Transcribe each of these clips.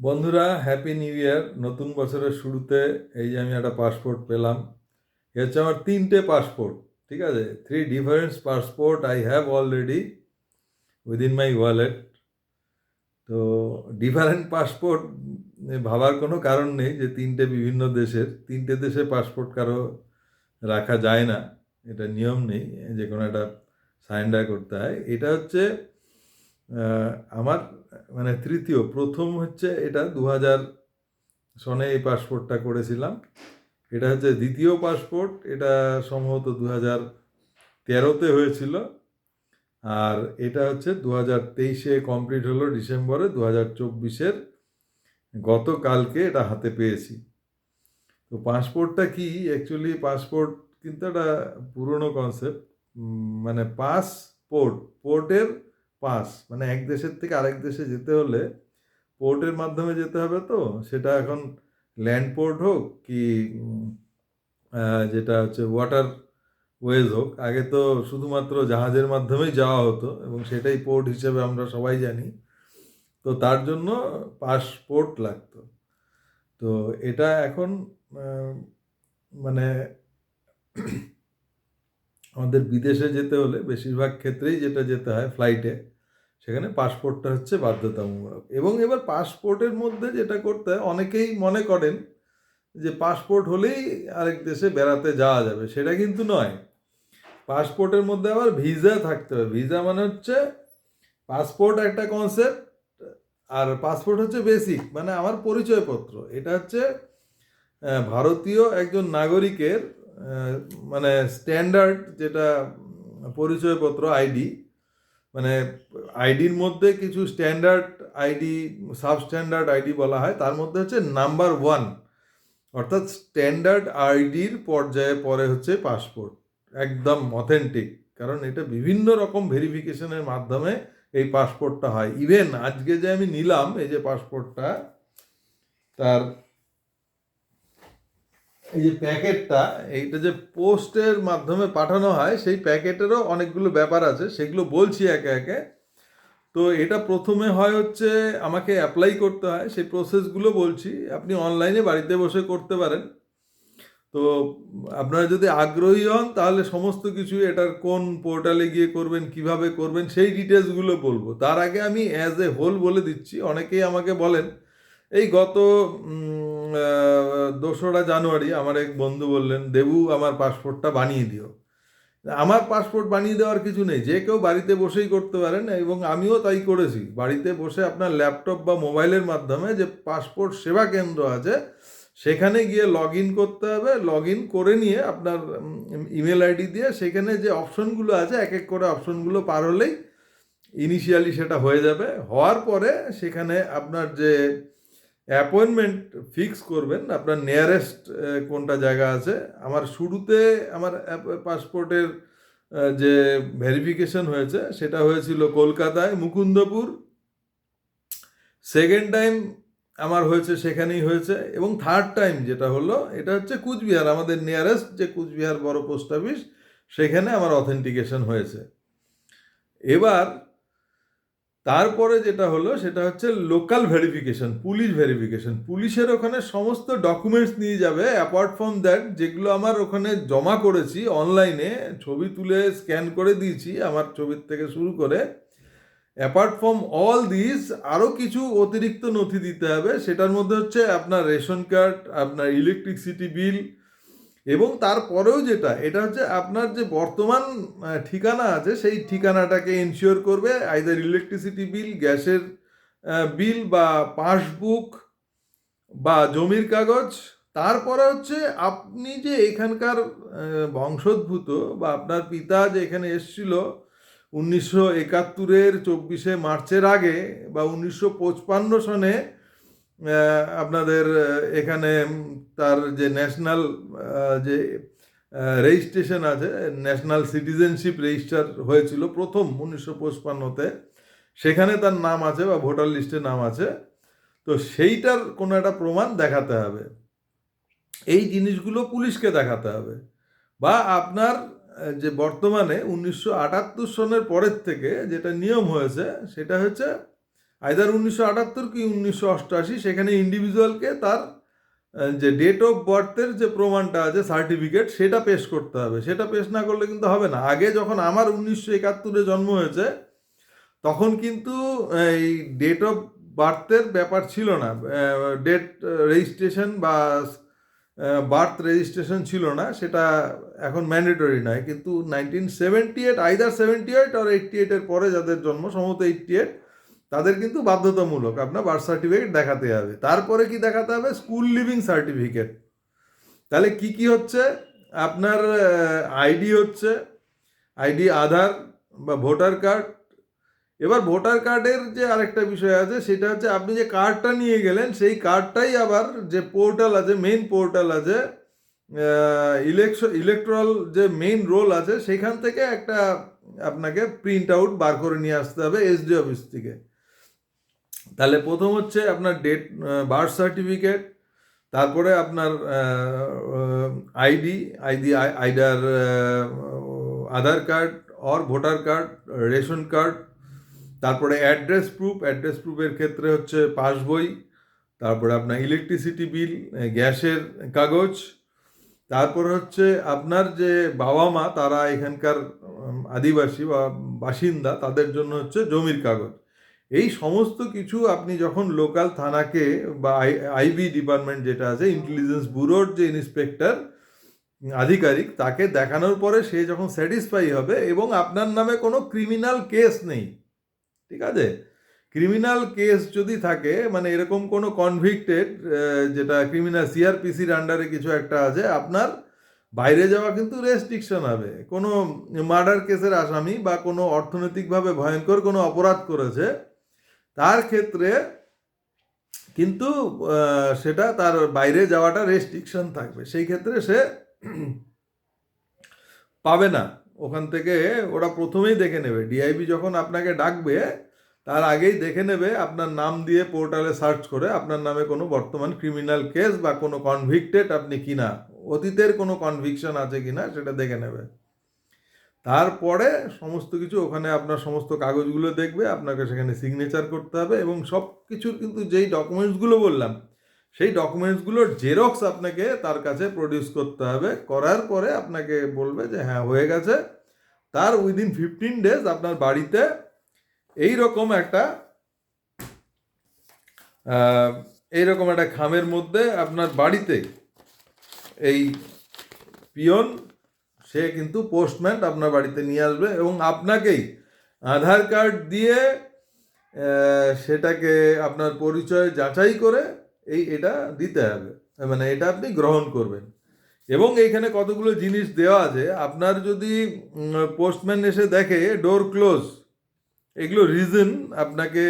বন্ধুরা happy new year নতুন বছরের শুরুতে এই যে আমি একটা পাসপোর্ট পেলাম এ হচ্ছে আমার তিনটে পাসপোর্ট ঠিক আছে? Three difference passport I have already within my wallet তো ডিফারেন্ট পাসপোর্ট ভাবার কোনো কারণ নেই যে তিনটে বিভিন্ন দেশের, তিনটে দেশে পাসপোর্ট কারও রাখা যায় না, এটা নিয়ম নেই, যে কোনো একটা সারেন্ডার করতে হয়। এটা হচ্ছে আমার মানে তৃতীয়, প্রথম হচ্ছে এটা দু হাজার সনে এই পাসপোর্টটা করেছিলাম। এটা হচ্ছে দ্বিতীয় পাসপোর্ট, এটা সম্ভবত দু হাজার তেরোতে হয়েছিল। আর এটা হচ্ছে দু হাজার তেইশে কমপ্লিট হলো ডিসেম্বরে দু হাজার চব্বিশের গতকালকে এটা হাতে পেয়েছি। তো পাসপোর্টটা কি? অ্যাকচুয়ালি পাসপোর্ট কিন্তু একটা পুরনো কনসেপ্ট মানে পাসপোর্ট পোর্টের পাস। মানে এক দেশের থেকে আরেক দেশে যেতে হলে পোর্টের মাধ্যমে যেতে হবে তো। সেটা এখন ল্যান্ড পোর্ট হোক কি যেটা হচ্ছে ওয়াটার ওয়েজ হোক। আগে তো শুধুমাত্র জাহাজের মাধ্যমেই যাওয়া হতো এবং সেটাই পোর্ট হিসেবে আমরা সবাই জানি। তো তার জন্য পাসপোর্ট লাগতো। তো এটা এখন মানে আমাদের বিদেশে যেতে হলে বেশিরভাগ ক্ষেত্রেই যেটা যেতে হয় ফ্লাইটে সেখানে পাসপোর্টটা হচ্ছে বাধ্যতামূলক। এবং এবার পাসপোর্টের মধ্যে যেটা করতে হয়, অনেকেই মনে করেন যে পাসপোর্ট হলেই আরেক দেশে বেড়াতে যাওয়া যাবে, সেটা কিন্তু নয়। পাসপোর্টের মধ্যে আবার ভিসা থাকতে হবে। ভিসা মানে হচ্ছে পাসপোর্ট একটা কনসেপ্ট আর পাসপোর্ট হচ্ছে বেসিক মানে আমার পরিচয়পত্র। এটা হচ্ছে ভারতীয় একজন নাগরিকের মানে স্ট্যান্ডার্ড যেটা পরিচয়পত্র আইডি মানে আইডির মধ্যে কিছু standard ID sub standard ID বলা হয়, তার মধ্যে হচ্ছে নাম্বার ওয়ান অর্থাৎ স্ট্যান্ডার্ড আইডির পর্যায়ে পরে হচ্ছে পাসপোর্ট একদম অথেন্টিক কারণ এটা বিভিন্ন রকম ভেরিফিকেশনের মাধ্যমে এই পাসপোর্টটা হয়। ইভেন আজকে যে আমি নিলাম, এই যে পাসপোর্টটা তার এই যে প্যাকেটটা, এইটা যে পোস্টের মাধ্যমে পাঠানো হয়, সেই প্যাকেটেরও অনেকগুলো ব্যাপার আছে, সেগুলো বলছি একে একে। তো এটা প্রথমে হয় হচ্ছে আমাকে অ্যাপ্লাই করতে হয়, সেই প্রসেসগুলো বলছি। আপনি অনলাইনে বাড়িতে বসে করতে পারেন। তো আপনারা যদি আগ্রহী হন, তাহলে সমস্ত কিছু এটার কোন পোর্টালে গিয়ে করবেন, কীভাবে করবেন, সেই ডিটেলসগুলো বলব। তার আগে আমি অ্যাজ এ হোল বলে দিচ্ছি। অনেকেই আমাকে বলেন এই গত দোসরা জানুয়ারি আমার এক বন্ধু বললেন, দেবু, আমার পাসপোর্টটা বানিয়ে দিও। আমার পাসপোর্ট বানিয়ে দেওয়ার কিছু নেই। যে কেউ বাড়িতে বসেই করতে পারেন এবং আমিও তাই করেছি। বাড়িতে বসে আপনার ল্যাপটপ বা মোবাইলের মাধ্যমে যে পাসপোর্ট সেবা কেন্দ্র আছে, সেখানে গিয়ে লগ ইন করতে হবে। লগ ইন করে নিয়ে আপনার ইমেল আইডি দিয়ে সেখানে যে অপশনগুলো আছে, এক এক করে অপশনগুলো পার হলেই ইনিশিয়ালি সেটা হয়ে যাবে। হওয়ার পরে সেখানে আপনার যে অ্যাপয়েন্টমেন্ট ফিক্স করবেন, আপনার নিয়ারেস্ট কোনটা জায়গা আছে। আমার শুরুতে আমার পাসপোর্টের যে ভেরিফিকেশন হয়েছে, সেটা হয়েছিল কলকাতায়, মুকুন্দপুর। সেকেন্ড টাইম আমার হয়েছে, সেখানেই হয়েছে। এবং থার্ড টাইম যেটা হলো, এটা হচ্ছে কুচবিহার, আমাদের নিয়ারেস্ট যে কুচবিহার বড় পোস্ট অফিস সেখানে আমার অথেন্টিকেশন হয়েছে। এবার তারপরে যেটা হলো, সেটা হচ্ছে লোকাল ভেরিফিকেশন পুলিশ ভেরিফিকেশন পুলিশের ওখানে সমস্ত ডকুমেন্টস নিয়ে যাবে অ্যাপার্ট ফ্রম দ্যাট যেগুলো আমার ওখানে জমা করেছি অনলাইনে ছবি তুলে স্ক্যান করে দিয়েছি আমার ছবির থেকে শুরু করে। অ্যাপার্ট ফ্রম অল দিস আরও কিছু অতিরিক্ত নথি দিতে হবে। সেটার মধ্যে হচ্ছে আপনার রেশন কার্ড আপনার ইলেকট্রিসিটি বিল এবং তারপরেও যেটা, এটা হচ্ছে আপনার যে বর্তমান ঠিকানা আছে, সেই ঠিকানাটাকে ইনশিওর করবে আইদার ইলেকট্রিসিটি বিল গ্যাসের বিল বা পাসবুক বা জমির কাগজ। তারপরে হচ্ছে আপনি যে এখানকার বংশোদ্ভূত বা আপনার পিতা যে এখানে এসেছিল উনিশশো একাত্তরের চব্বিশে মার্চের আগে বা উনিশশো পঁচপান্ন সনে আপনাদের এখানে তার যে ন্যাশনাল যে রেজিস্ট্রেশন আছে ন্যাশনাল সিটিজেনশিপ রেজিস্টার হয়েছিল প্রথম উনিশশো পঁচপান্নতে। সেখানে তার নাম আছে বা ভোটার লিস্টে নাম আছে। তো সেইটার কোনো একটা প্রমাণ দেখাতে হবে। এই জিনিসগুলো পুলিশকে দেখাতে হবে। বা আপনার যে বর্তমানে উনিশশো আটাত্তর সনের পরের থেকে যেটা নিয়ম হয়েছে, সেটা হচ্ছে আইদার উনিশশো আটাত্তর কি উনিশশো অষ্টআশি সেখানে ইন্ডিভিজুয়ালকে তার যে ডেট অফ বার্থের যে প্রমাণটা আছে সার্টিফিকেট সেটা পেশ করতে হবে। সেটা পেশ না করলে কিন্তু হবে না। আগে যখন আমার উনিশশো একাত্তরে জন্ম হয়েছে, তখন কিন্তু এই ডেট অফ বার্থের ব্যাপার ছিল না। ডেট রেজিস্ট্রেশন বা বার্থ রেজিস্ট্রেশন ছিল না। সেটা এখন ম্যান্ডেটরি নয়। কিন্তু nineteen seventy eight either seventy eight আর এইটটি এইটের পরে যাদের জন্ম, সম্ভবত এইটটি এইট তাদের কিন্তু বাধ্যতামূলক আপনার বার্থ সার্টিফিকেট দেখাতে হবে। তারপরে কি দেখাতে হবে? স্কুল লিভিং সার্টিফিকেট তাহলে কি কি হচ্ছে? আপনার আইডি হচ্ছে আইডি আধার বা ভোটার কার্ড এবার ভোটার কার্ডের যে আরেকটা বিষয় আছে, সেটা হচ্ছে আপনি যে কার্ডটা নিয়ে গেলেন, সেই কার্ডটাই আবার যে পোর্টাল আছে মেইন পোর্টাল আছে ইলেকশন ইলেকট্রাল যে মেইন রোল আছে, সেখান থেকে একটা আপনাকে প্রিন্ট আউট বার করে নিয়ে আসতে হবে এসডি অফিস থেকে। তাহলে প্রথম হচ্ছে আপনার ডেট বার্থ সার্টিফিকেট তারপরে আপনার ID ID either Aadhaar card or voter card ration card তারপরে অ্যাড্রেস প্রুফ অ্যাড্রেস প্রুফের ক্ষেত্রে হচ্ছে পাসবই তারপরে আপনার ইলেকট্রিসিটি বিল গ্যাসের কাগজ, তারপরে হচ্ছে আপনার যে বাবা মা, তারা এখানকার আদিবাসী বা বাসিন্দা, তাদের জন্য হচ্ছে জমির কাগজ। এই সমস্ত কিছু আপনি যখন লোকাল থানাকে বা আইবি ডিপার্টমেন্ট যেটা আছে ইন্টেলিজেন্স ব্যুরোর যে ইন্সপেক্টর আধিকারিক, তাকে দেখানোর পরে সে যখন স্যাটিসফাই হবে এবং আপনার নামে কোনো ক্রিমিনাল কেস নেই, ঠিক আছে? ক্রিমিনাল কেস যদি থাকে মানে এরকম কোনো কনভিক্টেড যেটা ক্রিমিনাল সিআরপিসির আন্ডারে কিছু একটা আছে, আপনার বাইরে যাওয়া কিন্তু রেস্ট্রিকশন হবে। কোনো মার্ডার কেসের আসামি বা কোনো অর্থনৈতিকভাবে ভয়ঙ্কর কোনো অপরাধ করেছে তার ক্ষেত্রে কিন্তু সেটা তার বাইরে যাওয়াটা রেস্ট্রিকশন থাকবে। সেই ক্ষেত্রে সে পাবে না। ওখান থেকে ওরা প্রথমেই দেখে নেবে। ডিআইবি যখন আপনাকে ডাকবে, তার আগেই দেখে নেবে আপনার নাম দিয়ে পোর্টালে সার্চ করে আপনার নামে কোনো বর্তমান ক্রিমিনাল কেস বা কোনো কনভিক্টেড আপনি কিনা, অতীতের কোনো কনভিকশন আছে কিনা, সেটা দেখে নেবে। তারপরে সমস্ত কিছু ওখানে আপনার সমস্ত কাগজগুলো দেখবে, আপনাকে সেখানে সিগনেচার করতে হবে এবং সব কিছুর কিন্তু যেই ডকুমেন্টসগুলো বললাম, সেই ডকুমেন্টসগুলোর জেরক্স আপনাকে তার কাছে প্রডিউস করতে হবে। করার পরে আপনাকে বলবে যে হ্যাঁ হয়ে গেছে। তার উইদিন ফিফটিন ডেজ আপনার বাড়িতে এই রকম একটা এইরকম একটা খামের মধ্যে আপনার বাড়িতে এই পিয়ন সে কিন্তু পোস্টম্যান আপনার বাড়িতে নিয়ে আসবে এবং আপনাকেই আধার কার্ড দিয়ে সেটাকে আপনার পরিচয় যাচাই করে এই এটা দিতে হবে। মানে এটা আপনি গ্রহণ করবেন। এবং এইখানে কতগুলো জিনিস দেওয়া আছে, আপনার যদি পোস্টম্যান এসে দেখে ডোর ক্লোজ এগুলো রিজন আপনাকে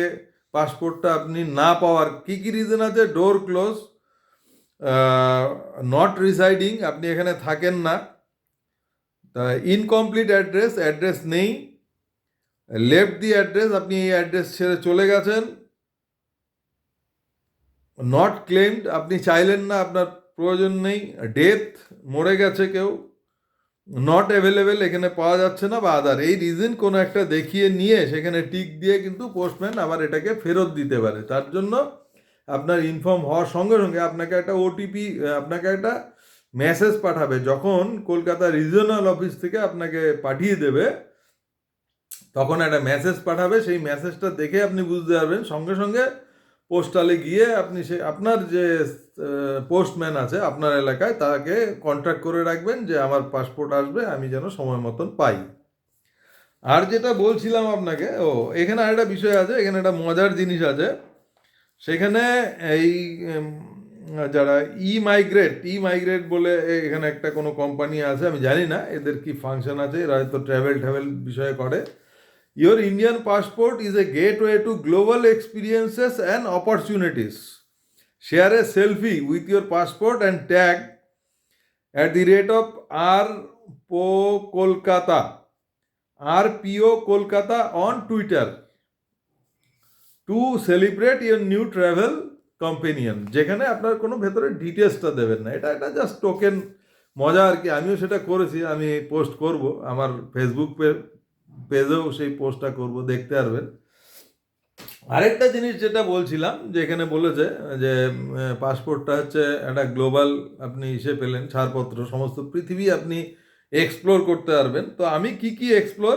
পাসপোর্টটা আপনি না পাওয়ার, কি কি রিজন আছে? ডোর ক্লোজ নট রিসাইডিং আপনি এখানে থাকেন না। ইনকমপ্লিট অ্যাড্রেস অ্যাড্রেস নেই। লেফট দি অ্যাড্রেস আপনি এই অ্যাড্রেস ছেড়ে চলে গেছেন। নট ক্লেমড আপনি চাইলেন না, আপনার প্রয়োজন নেই। ডেথ মরে গেছে কেউ। নট অ্যাভেলেবেল এখানে পাওয়া যাচ্ছে না বা আদার এই রিজন কোনো একটা দেখিয়ে নিয়ে, সেখানে টিক দিয়ে কিন্তু পোস্টম্যান আবার এটাকে ফেরত দিতে পারে। তার জন্য আপনার ইনফর্ম হওয়ার সঙ্গে সঙ্গে আপনাকে একটা ওটিপি আপনাকে একটা মেসেজ পাঠাবে, যখন কলকাতা রিজিওনাল অফিস থেকে আপনাকে পাঠিয়ে দেবে, তখন একটা মেসেজ পাঠাবে, সেই মেসেজটা দেখে আপনি বুঝতে পারবেন। সঙ্গে সঙ্গে পোস্টালে গিয়ে আপনি সে, আপনার যে পোস্টম্যান আছে আপনার এলাকায়, তাকে কন্ট্যাক্ট করে রাখবেন যে, আমার পাসপোর্ট আসবে, আমি যেন সময় মতন পাই। আর যেটা বলছিলাম আপনাকে, ও, এখানে আরেকটা বিষয় আছে, এখানে একটা মজার জিনিস আছে। সেখানে এই যারা ই মাইগ্রেট ই মাইগ্রেট বলে এখানে একটা কোনো কোম্পানি আছে, আমি জানি না, এদের কি ফাংশন আছে, এরা হয়তো ট্র্যাভেল ট্র্যাভেল বিষয়ে করে। Your Indian passport is a gateway to global experiences and opportunities share a selfie with your passport and tag at the rate of R PO Kolkata R PO Kolkata on Twitter to celebrate your new travel companion. যেখানে আপনার কোনো ভেতরে ডিটেলসটা দেবেন না। এটা এটা just token মজা আর কি। আমিও সেটা করেছি, আমি পোস্ট করব। আমার ফেসবুক পেজেও সেই পোস্টটা করব, দেখতে পারবেন। আরেকটা জিনিস যেটা বলছিলাম যে এখানে বলেছে যে পাসপোর্টটা হচ্ছে একটা গ্লোবাল আপনি ইসে পেলেন, ছাড়পত্র, সমস্ত পৃথিবী আপনি এক্সপ্লোর করতে পারবেন। তো আমি কি কি এক্সপ্লোর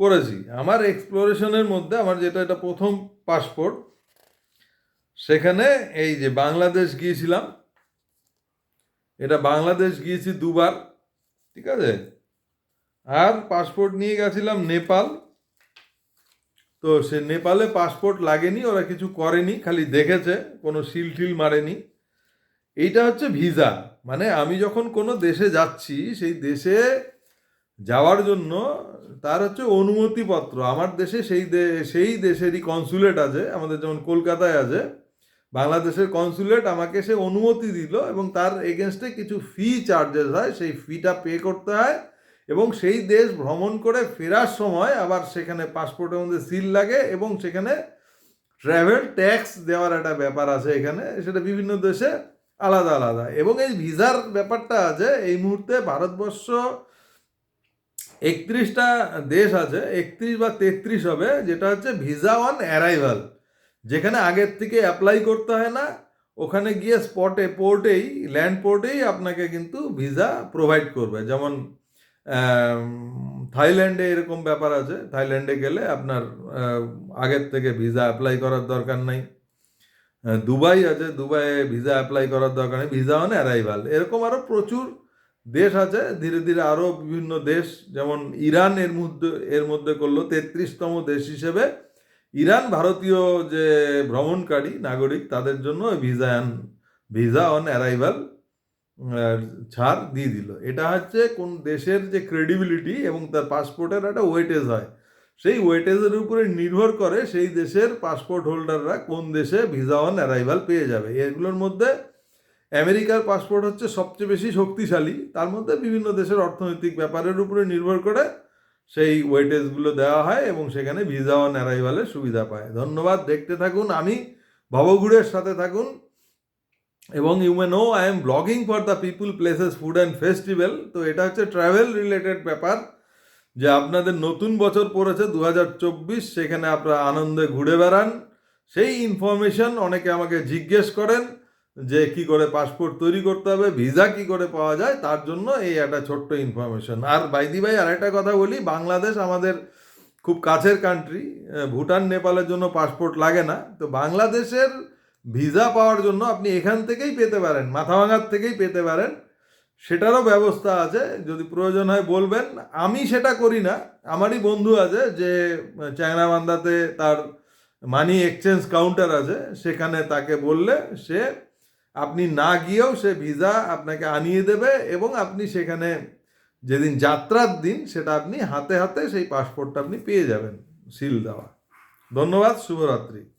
করেছি? আমার এক্সপ্লোরেশনের মধ্যে আমার যেটা, এটা প্রথম পাসপোর্ট সেখানে এই যে বাংলাদেশ গিয়েছিলাম, এটা বাংলাদেশ গিয়েছি দুবার, ঠিক আছে? আর পাসপোর্ট নিয়ে গেছিলাম নেপাল। তো সে নেপালে পাসপোর্ট লাগেনি, ওরা কিছু করেনি, খালি দেখেছে, কোনো সিল টিল মারেনি। এইটা হচ্ছে ভিসা মানে আমি যখন কোনো দেশে যাচ্ছি, সেই দেশে যাওয়ার জন্য তার হচ্ছে অনুমতিপত্র। আমার দেশে সেই সেই দেশেরই কনসুলেট আছে, আমাদের যেমন কলকাতায় আছে বাংলাদেশের কনসুলেট আমাকে সে অনুমতি দিল এবং তার এগেনস্টে কিছু ফি চার্জেস হয়, সেই ফিটা পে করতে হয় এবং সেই দেশ ভ্রমণ করে ফেরার সময় আবার সেখানে পাসপোর্টের মধ্যে সিল লাগে এবং সেখানে ট্রাভেল ট্যাক্স দেওয়ার একটা ব্যাপার আছে এখানে, সেটা বিভিন্ন দেশে আলাদা আলাদা। এবং এই ভিসার ব্যাপারটা আছে, এই মুহূর্তে ভারতবর্ষ একত্রিশটা দেশ আছে, একত্রিশ বা তেত্রিশ হবে, যেটা হচ্ছে ভিসা অন অ্যারাইভাল যেখানে আগের থেকে অ্যাপ্লাই করতে হয় না, ওখানে গিয়ে স্পটে পোর্টেই ল্যান্ড পোর্টেই আপনাকে কিন্তু ভিসা প্রোভাইড করবে। যেমন থাইল্যান্ডে এরকম ব্যাপার আছে। থাইল্যান্ডে গেলে আপনার আগের থেকে ভিসা অ্যাপ্লাই করার দরকার নাই। দুবাই আছে দুবাইয়ে ভিসা অ্যাপ্লাই করার দরকার নেই। ভিসা অন অ্যারাইভাল এরকম আরও প্রচুর দেশ আছে। ধীরে ধীরে আরও বিভিন্ন দেশ, যেমন ইরান এর মধ্যে এর মধ্যে করল। তেত্রিশতম দেশ হিসেবে ইরান ভারতীয় যে ভ্রমণকারী নাগরিক, তাদের জন্য ভিসা ভিসা অন অ্যারাইভাল ছাড় দিয়ে দিল। এটা হচ্ছে কোন দেশের যে ক্রেডিবিলিটি এবং তার পাসপোর্টের একটা ওয়েটেজ হয়। সেই ওয়েটেজের উপরে নির্ভর করে সেই দেশের পাসপোর্ট হোল্ডাররা কোন দেশে ভিসা অন অ্যারাইভাল পেয়ে যাবে। এগুলোর মধ্যে আমেরিকার পাসপোর্ট হচ্ছে সবচেয়ে বেশি শক্তিশালী। তার মধ্যে বিভিন্ন দেশের অর্থনৈতিক ব্যাপারের উপরে নির্ভর করে সেই ওয়েটেজগুলো দেওয়া হয় এবং সেখানে ভিসা অন অ্যারাইভালের সুবিধা পায়। ধন্যবাদ, দেখতে থাকুন। আমি ভবঘুরের সাথে থাকুন। এবং you may know I am blogging for the people places food and festival তো এটা হচ্ছে ট্রাভেল রিলেটেড ব্যাপার, যে আপনাদের নতুন বছর পড়েছে দু হাজার চব্বিশ। সেখানে আপনারা আনন্দে ঘুরে বেড়ান। সেই ইনফরমেশন অনেকে আমাকে জিজ্ঞেস করেন। যে কি করে পাসপোর্ট তৈরি করতে হবে, ভিসা কি করে পাওয়া যায়, তার জন্য এই একটা ছোট্ট ইনফরমেশন আর বাইদি ভাই আরেকটা কথা বলি, বাংলাদেশ আমাদের খুব কাছের কান্ট্রি ভুটান, নেপালের জন্য পাসপোর্ট লাগে না। তো বাংলাদেশের ভিসা পাওয়ার জন্য আপনি এখান থেকেই পেতে পারেন, মাথাভাঙার থেকেই পেতে পারেন। সেটারও ব্যবস্থা আছে, যদি প্রয়োজন হয় বলবেন। আমি সেটা করি না, আমারই বন্ধু আছে যে চ্যাংরাবান্ধাতে তার মানি এক্সচেঞ্জ কাউন্টার আছে, সেখানে তাকে বললে সে আপনি না গিয়েও সে ভিসা আপনাকে আনিয়ে দেবে এবং আপনি সেখানে যেদিন যাত্রার দিন সেটা আপনি হাতে হাতে সেই পাসপোর্টটা আপনি পেয়ে যাবেন সিল দেওয়া। ধন্যবাদ, শুভরাত্রি।